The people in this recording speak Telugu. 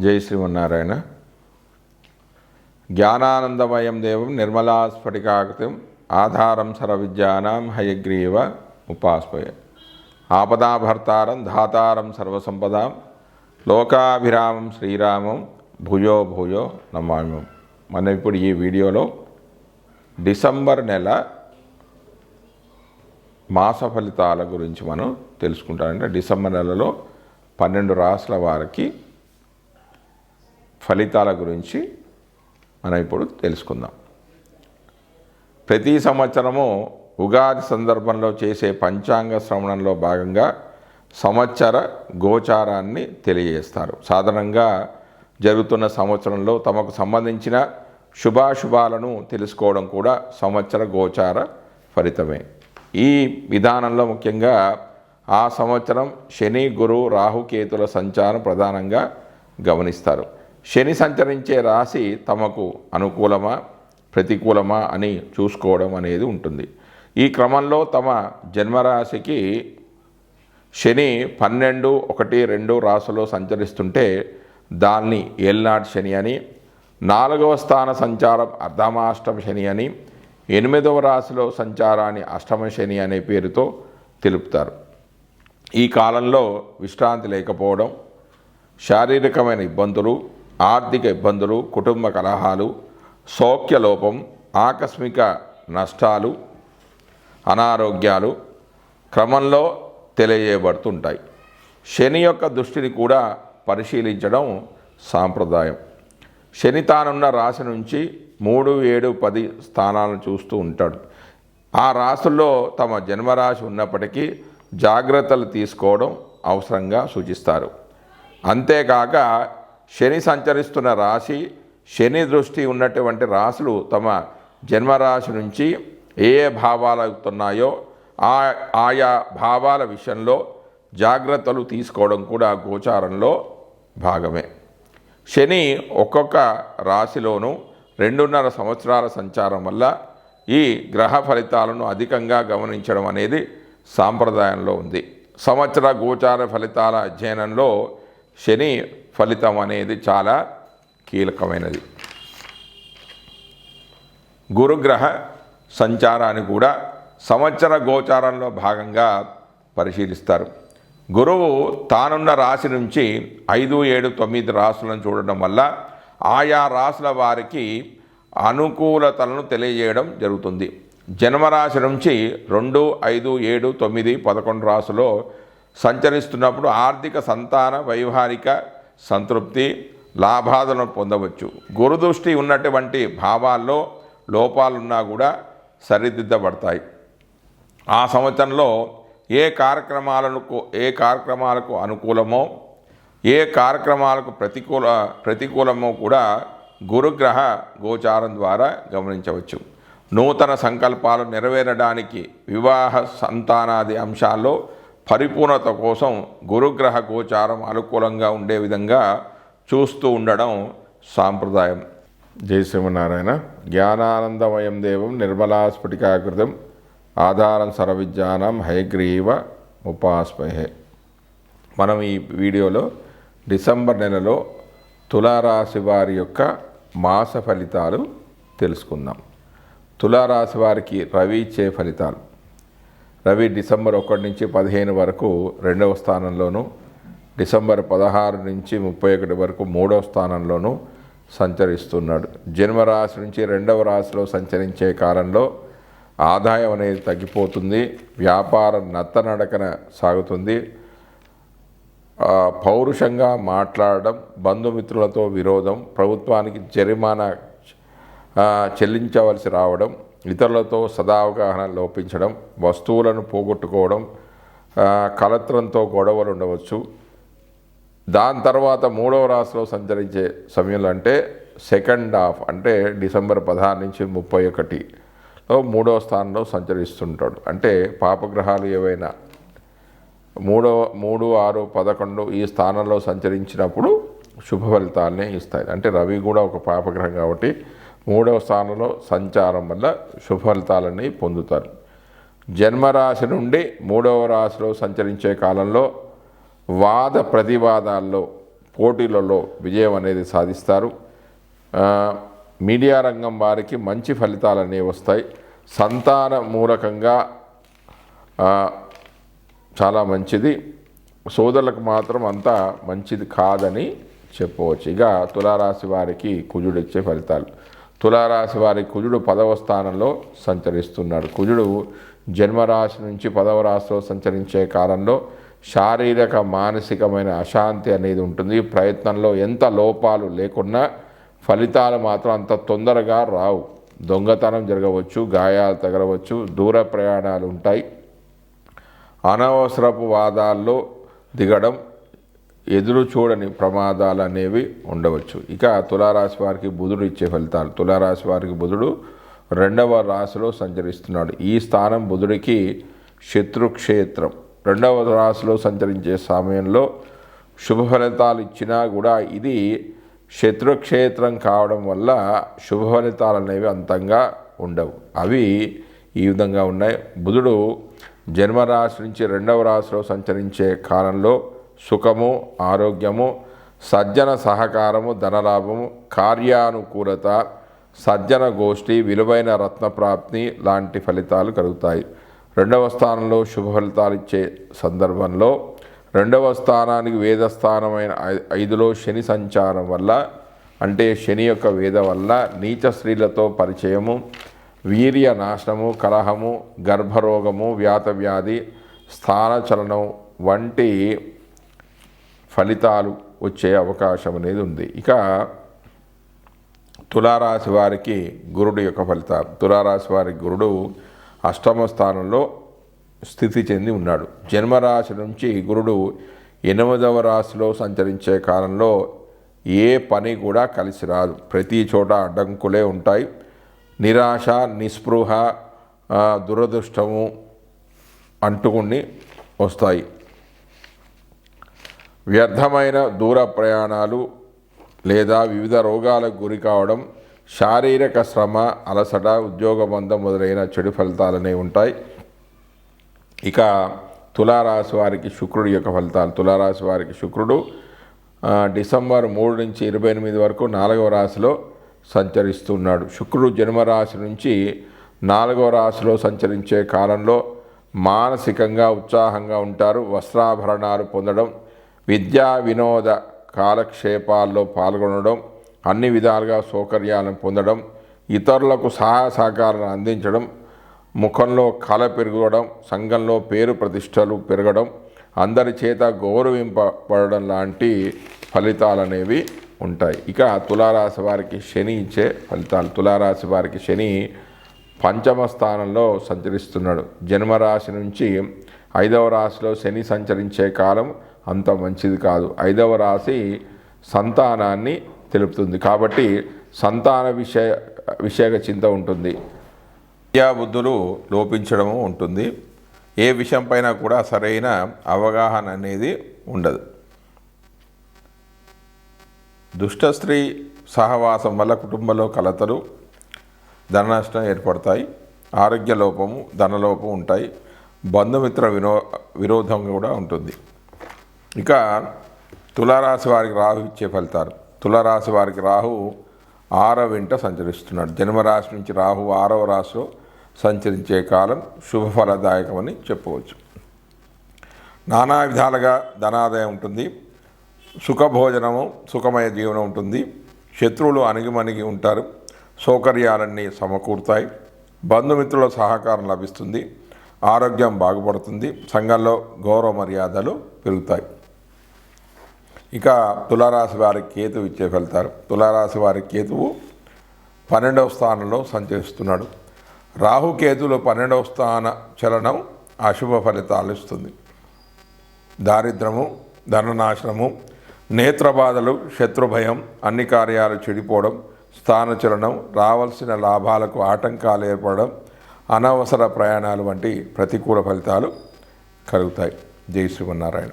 జై శ్రీమన్నారాయణ. జ్ఞానానందమయం దేవం నిర్మలా స్ఫటికాకృతిం ఆధారం సర్వవిద్యానాం హయగ్రీవ ఉపాస్మయ ఆపదాభర్తారం ధాతారం సర్వసంపదాం లోకాభిరామం శ్రీరామం భూయో భూయో నమామి. మనం ఇప్పుడు ఈ వీడియోలో డిసెంబర్ నెల మాస ఫలితాల గురించి మనం తెలుసుకుంటామంటే డిసెంబర్ నెలలో పన్నెండు రాసుల వారికి ఫలితాల గురించి మనం ఇప్పుడు తెలుసుకుందాం. ప్రతి సంవత్సరము ఉగాది సందర్భంలో చేసే పంచాంగ శ్రవణంలో భాగంగా సంవత్సర గోచారాన్ని తెలియజేస్తారు. సాధారణంగా జరుగుతున్న సంవత్సరంలో తమకు సంబంధించిన శుభాశుభాలను తెలుసుకోవడం కూడా సంవత్సర గోచార ఫలితమే. ఈ విధానంలో ముఖ్యంగా ఆ సంవత్సరం శని గురు రాహుకేతుల సంచారం ప్రధానంగా గమనిస్తారు. శని సంచరించే రాశి తమకు అనుకూలమా ప్రతికూలమా అని చూసుకోవడం అనేది ఉంటుంది. ఈ క్రమంలో తమ జన్మరాశికి శని పన్నెండు ఒకటి రెండు రాశిలో సంచరిస్తుంటే దాన్ని ఏల్నాడు శని అని నాలుగవ స్థాన సంచారం అర్ధమాష్టమ శని అని ఎనిమిదవ రాశిలో సంచారాన్ని అష్టమ శని అనే పేరుతో తెలుపుతారు. ఈ కాలంలో విశ్రాంతి లేకపోవడం శారీరకమైన ఇబ్బందులు ఆర్థిక ఇబ్బందులు కుటుంబ కలహాలు సౌఖ్యలోపం ఆకస్మిక నష్టాలు అనారోగ్యాలు క్రమంలో తెలియజేయబడుతుంటాయి శని యొక్క దృష్టిని కూడా పరిశీలించడం సాంప్రదాయం. శని తానున్న రాశి నుంచి మూడు ఏడు పది స్థానాలను చూస్తూ ఉంటాడు. ఆ రాశుల్లో తమ జన్మరాశి ఉన్నప్పటికీ జాగ్రత్తలు తీసుకోవడం అవసరంగా సూచిస్తారు. అంతేకాక శని సంచరిస్తున్న రాశి శని దృష్టి ఉన్నటువంటి రాశులు తమ జన్మరాశి నుంచి ఏ ఏ భావాలు అవుతున్నాయో ఆ ఆయా భావాల విషయంలో జాగ్రత్తలు తీసుకోవడం కూడా గోచారంలో భాగమే. శని ఒక్కొక్క రాశిలోనూ రెండున్నర సంవత్సరాల సంచారం వల్ల ఈ గ్రహ ఫలితాలను అధికంగా గమనించడం అనేది సాంప్రదాయంలో ఉంది. సంవత్సర గోచార ఫలితాల అధ్యయనంలో శని ఫలితం అనేది చాలా కీలకమైనది. గురుగ్రహ సంచారాన్ని కూడా సంవత్సర గోచారంలో భాగంగా పరిశీలిస్తారు. గురువు తానున్న రాశి నుంచి ఐదు ఏడు తొమ్మిది రాశులను చూడడం వల్ల ఆయా రాశుల వారికి అనుకూలతలను తెలియజేయడం జరుగుతుంది. జన్మరాశి నుంచి రెండు ఐదు ఏడు తొమ్మిది పదకొండు రాశులో సంచరిస్తున్నప్పుడు ఆర్థిక సంతాన వైవాహిక సంతృప్తి లాభాలను పొందవచ్చు. గురుదృష్టి ఉన్నటువంటి భావాల్లో లోపాలున్నా కూడా సరిదిద్దబడతాయి. ఆ సంవత్సరంలో ఏ కార్యక్రమాలకు ఏ కార్యక్రమాలకు అనుకూలమో ఏ కార్యక్రమాలకు ప్రతికూల ప్రతికూలమో కూడా గురుగ్రహ గోచారం ద్వారా గమనించవచ్చు. నూతన సంకల్పాలు నెరవేరడానికి వివాహ సంతానాది అంశాల్లో పరిపూర్ణత కోసం గురుగ్రహ గోచారం అనుకూలంగా ఉండే విధంగా చూస్తూ ఉండడం సాంప్రదాయం. జై శ్రీమనారాయణ జ్ఞానానందమయం దేవం నిర్మలా స్ఫటికాకృతం ఆధారం సర్వవిజ్ఞానం హయగ్రీవ ఉపాస్మహే మనం ఈ వీడియోలో డిసెంబర్ నెలలో తులారాశి వారి యొక్క మాస ఫలితాలు తెలుసుకుందాం. తులారాశి వారికి రవి ఇచ్చే ఫలితాలు. రవి డిసెంబర్ ఒకటి నుంచి పదిహేను వరకు రెండవ స్థానంలోను డిసెంబర్ పదహారు నుంచి ముప్పై ఒకటి వరకు మూడవ స్థానంలోనూ సంచరిస్తున్నాడు. జన్మరాశి నుంచి రెండవ రాశిలో సంచరించే కాలంలో ఆదాయం అనేది తగ్గిపోతుంది వ్యాపారం నత్తనడకన సాగుతుంది. పౌరుషంగా మాట్లాడడం బంధుమిత్రులతో విరోధం ప్రభుత్వానికి జరిమానా చెల్లించవలసి రావడం ఇతరులతో సదావగాహన లోపించడం వస్తువులను పోగొట్టుకోవడం కలత్రంతో గొడవలు ఉండవచ్చు. దాని తర్వాత మూడవ రాశిలో సంచరించే సమయంలో అంటే సెకండ్ హాఫ్ అంటే డిసెంబర్ పదహారు నుంచి ముప్పై ఒకటిలో మూడవ స్థానంలో సంచరిస్తుంటాడు. అంటే పాపగ్రహాలు ఏవైనా మూడవ మూడు ఆరు పదకొండు ఈ స్థానంలో సంచరించినప్పుడు శుభ ఫలితాలనే ఇస్తాయి. అంటే రవి కూడా ఒక పాపగ్రహం కాబట్టి మూడవ స్థానంలో సంచారం వల్ల సుఫలితాలని పొందుతారు. జన్మరాశి నుండి మూడవ రాశిలో సంచరించే కాలంలో వాద ప్రతివాదాల్లో పోటీలలో విజయం అనేది సాధిస్తారు. మీడియా రంగం వారికి మంచి ఫలితాలు అనేవి వస్తాయి. సంతాన మూలకంగా చాలా మంచిది. సోదరులకు మాత్రం అంత మంచిది కాదని చెప్పవచ్చు. ఇక తులారాశి వారికి కుజుడిచ్చే ఫలితాలు. తులారాశి వారి కుజుడు పదవ స్థానంలో సంచరిస్తున్నాడు. కుజుడు జన్మరాశి నుంచి పదవ రాశిలో సంచరించే కాలంలో శారీరక మానసికమైన అశాంతి అనేది ఉంటుంది. ప్రయత్నంలో ఎంత లోపాలు లేకున్నా ఫలితాలు మాత్రం అంత తొందరగా రావు. దొంగతనం జరగవచ్చు గాయాలు తగలవచ్చు దూర ప్రయాణాలు ఉంటాయి. అనవసరపు వాదాల్లో దిగడం ఎదురు చూడని ప్రమాదాలు అనేవి ఉండవచ్చు. ఇక తులారాశి వారికి బుధుడు ఇచ్చే ఫలితాలు. తులారాశి వారికి బుధుడు రెండవ రాశిలో సంచరిస్తున్నాడు. ఈ స్థానం బుధుడికి శత్రుక్షేత్రం. రెండవ రాశిలో సంచరించే సమయంలో శుభ ఫలితాలు ఇచ్చినా కూడా ఇది శత్రుక్షేత్రం కావడం వల్ల శుభ ఫలితాలు అనేవి అంతంగా ఉండవు. అవి ఈ విధంగా ఉన్నాయి. బుధుడు జన్మరాశి నుంచి రెండవ రాశిలో సంచరించే కాలంలో సుఖము ఆరోగ్యము సజ్జన సహకారము ధనలాభము కార్యానుకూలత సజ్జన గోష్ఠి విలువైన రత్న ప్రాప్తి లాంటి ఫలితాలు కలుగుతాయి. రెండవ స్థానంలో శుభ ఫలితాలు ఇచ్చే సందర్భంలో రెండవ స్థానానికి వేద స్థానమైన ఐ- ఐదులో శని సంచారం వల్ల అంటే శని యొక్క వేద వల్ల నీచ స్త్రీలతో పరిచయము వీర్య నాశనము కలహము గర్భరోగము వ్యాత వ్యాధి స్థానచలనం వంటి ఫలితాలు వచ్చే అవకాశం అనేది ఉంది. ఇక తులారాశి వారికి గురుడు యొక్క ఫలితాలు. తులారాశి వారికి గురుడు అష్టమ స్థానంలో స్థితి చెంది ఉన్నాడు. జన్మరాశి నుంచి గురుడు ఎనిమిదవ రాశిలో సంచరించే కాలంలో ఏ పని కూడా కలిసి రాదు. ప్రతి చోట అడ్డంకులే ఉంటాయి. నిరాశ నిస్పృహ దురదృష్టము అంటుకుని వస్తాయి. వ్యర్థమైన దూర ప్రయాణాలు లేదా వివిధ రోగాలకు గురి కావడం శారీరక శ్రమ అలసట ఉద్యోగబంధం మొదలైన చెడు ఫలితాలనే ఉంటాయి. ఇక తులారాశి వారికి శుక్రుడి యొక్క ఫలితాలు. తులారాశి వారికి శుక్రుడు డిసెంబర్ మూడు నుంచి ఇరవై ఎనిమిది వరకు నాలుగవ రాశిలో సంచరిస్తున్నాడు. శుక్రుడు జన్మరాశి నుంచి నాలుగవ రాశిలో సంచరించే కాలంలో మానసికంగా ఉత్సాహంగా ఉంటారు. వస్త్రాభరణాలు పొందడం విద్యా వినోద కాలక్షేపాల్లో పాల్గొనడం అన్ని విధాలుగా సౌకర్యాలను పొందడం ఇతరులకు సహాయ సహకారాలను అందించడం ముఖంలో కళ పెరగడం సంఘంలో పేరు ప్రతిష్టలు పెరగడం అందరి చేత గౌరవింపబడడం లాంటి ఫలితాలు అనేవి ఉంటాయి. ఇక తులారాశి వారికి శని ఇచ్చే ఫలితాలు. తులారాశి వారికి శని పంచమ స్థానంలో సంచరిస్తున్నాడు. జన్మరాశి నుంచి ఐదవ రాశిలో శని సంచరించే కాలం అంత మంచిది కాదు. ఐదవ రాశి సంతానాన్ని తెలుపుతుంది. కాబట్టి సంతాన విషయ విషయక చింత ఉంటుంది. విద్యాబుద్ధులు లోపించడము ఉంటుంది. ఏ విషయం పైన కూడా సరైన అవగాహన అనేది ఉండదు. దుష్ట స్త్రీ సహవాసం వల్ల కుటుంబంలో కలతలు ధన నష్టం ఏర్పడతాయి. ఆరోగ్య లోపము ధనలోపం ఉంటాయి. బంధుమిత్ర వినో విరోధం కూడా ఉంటుంది. ఇక తులారాశి వారికి రాహు ఇచ్చే ఫలితాలు. తులారాశి వారికి రాహు ఆరవ వెంట సంచరిస్తున్నాడు. జన్మరాశి నుంచి రాహు ఆరవ రాశిలో సంచరించే కాలం శుభఫలదాయకమని చెప్పవచ్చు. నానా విధాలుగా ధనాదాయం ఉంటుంది. సుఖభోజనము సుఖమయ జీవనం ఉంటుంది. శత్రువులు అణిగిమణిగి ఉంటారు. సౌకర్యాలన్నీ సమకూరుతాయి. బంధుమిత్రుల సహకారం లభిస్తుంది. ఆరోగ్యం బాగుపడుతుంది సంఘంలో గౌరవ మర్యాదలు పెరుగుతాయి. ఇక తులారాశి వారికి కేతు ఇచ్చే ఫలితాలు. తులారాశి వారి కేతువు పన్నెండవ స్థానంలో సంచరిస్తున్నాడు. రాహుకేతులు పన్నెండవ స్థాన చలనం అశుభ ఫలితాలు ఇస్తుంది. దారిద్రము ధననాశనము నేత్రబాధలు శత్రుభయం అన్ని కార్యాలు చెడిపోవడం స్థానచలనం రావాల్సిన లాభాలకు ఆటంకాలు ఏర్పడడం అనవసర ప్రయాణాలు వంటి ప్రతికూల ఫలితాలు కలుగుతాయి. జై శ్రీమన్నారాయణ.